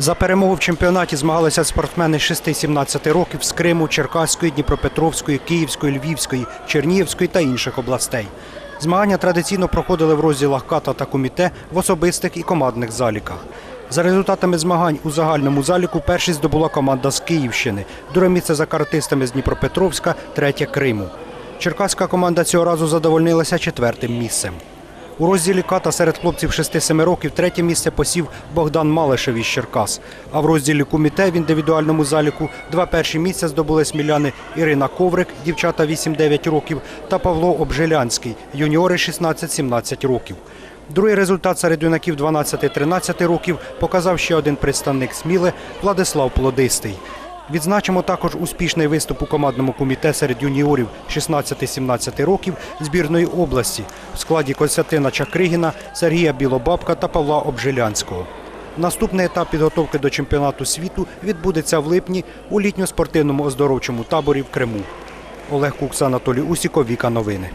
За перемогу в чемпіонаті змагалися спортсмени 6-17 років з Криму, Черкаської, Дніпропетровської, Київської, Львівської, Чернігівської та інших областей. Змагання традиційно проходили в розділах ката та коміте в особистих і командних заліках. За результатами змагань у загальному заліку першість здобула команда з Київщини, друге місце за каратистами з Дніпропетровська, третє Криму. Черкаська команда цього разу задовольнилася четвертим місцем. У розділі ката серед хлопців 6-7 років третє місце посів Богдан Малишев із Черкас. А в розділі куміте в індивідуальному заліку два перші місця здобули сміляни Ірина Коврик, дівчата 8-9 років, та Павло Обжилянський, юніори 16-17 років. Другий результат серед юнаків 12-13 років показав ще один представник Сміли Владислав Плодистий. Відзначимо також успішний виступ у командному коміте серед юніорів 16-17 років збірної області в складі Костянтина Чакригіна, Сергія Білобабка та Павла Обжилянського. Наступний етап підготовки до чемпіонату світу відбудеться в липні у літньо-спортивному оздоровчому таборі в Криму. Олег Кукса, Анатолій Усіков, Віка Новини.